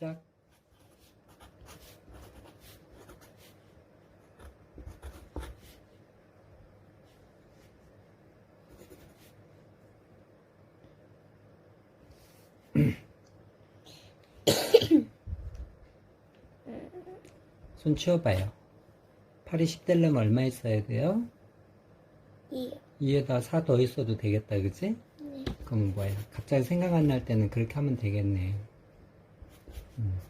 시작. 손 치워봐요. 팔이 10대려면 얼마 있어야 돼요? 이. 2에다 4 더 있어도 되겠다, 그치? 네. 그럼 뭐야? 갑자기 생각 안 날 때는 그렇게 하면 되겠네. 음.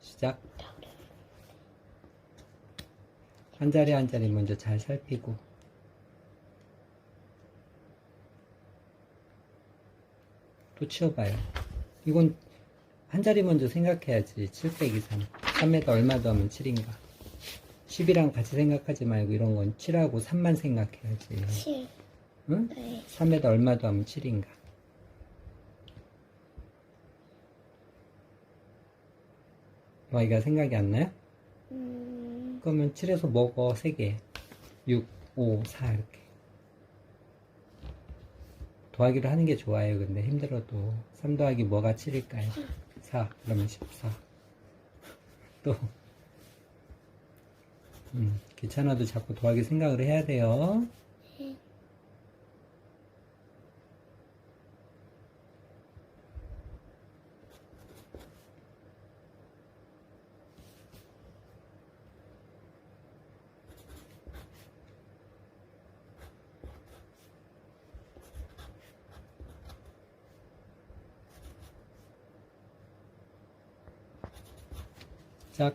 시작. 한 자리 한 자리 먼저 잘 살피고. 또 치워봐요. 이건 한 자리 먼저 생각해야지. 7 빼기 3. 3에다 얼마 더하면 7인가. 10이랑 같이 생각하지 말고 이런 건 7하고 3만 생각해야지. 7. 응? 네. 3에다 얼마 더하면 7인가? 여기가 생각이 안 나요? 음. 그러면 7에서 먹어. 3개. 6, 5, 4 이렇게. 더하기를 하는 게 좋아요. 근데 힘들어도. 3 더하기 뭐가 7일까요? 4 그러면 14 또. 음, 귀찮아도 자꾸 더하기 생각을 해야 돼요 짝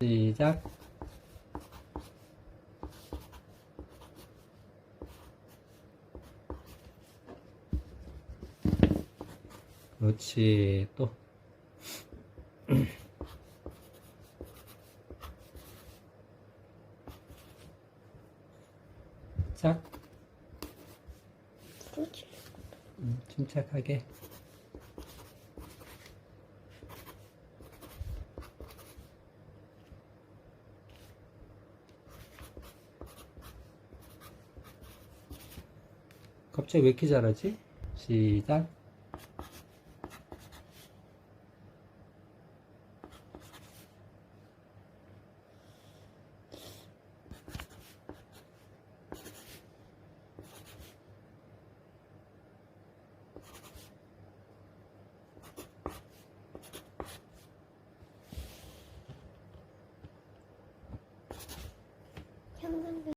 시작 그렇지 또. 짝 침착하게. 갑자기 왜 이렇게 잘하지? 시작